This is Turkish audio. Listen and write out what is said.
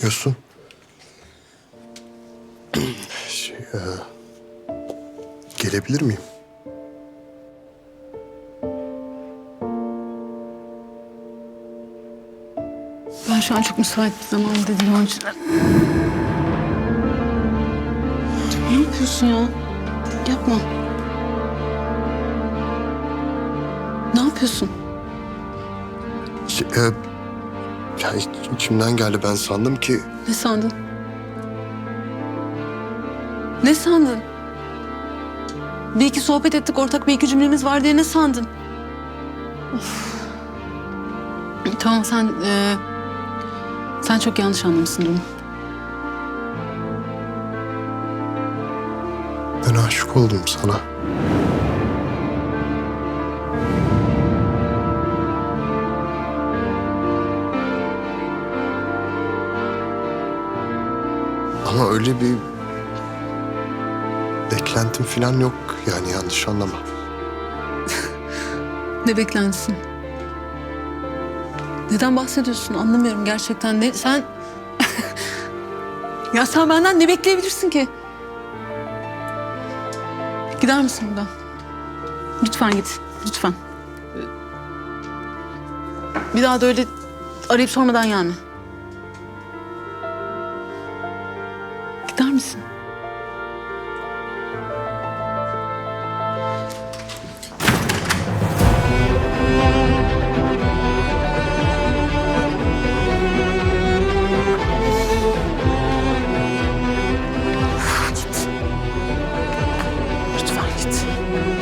Yosun. şey, e, gelebilir miyim? Ben şu an çok müsait bir zaman dedim onun için. Ne yapıyorsun ya? Yapma. Ne yapıyorsun? Şey, e, ya iç- içimden geldi ben sandım ki Ne sandın? Ne sandın? Bir iki sohbet ettik, ortak bir iki cümlemiz var diye ne sandın? Of. Tamam sen... e, sen çok yanlış anlamışsın durumu. ben aşık oldum sana. Ama öyle bir beklentim falan yok yani yanlış anlama. Ne beklentisin? Neden bahsediyorsun anlamıyorum gerçekten. Ne sen... ya sen benden ne bekleyebilirsin ki? Gider misin buradan? Lütfen git. Lütfen. Bir daha da öyle arayıp sormadan gelme. git.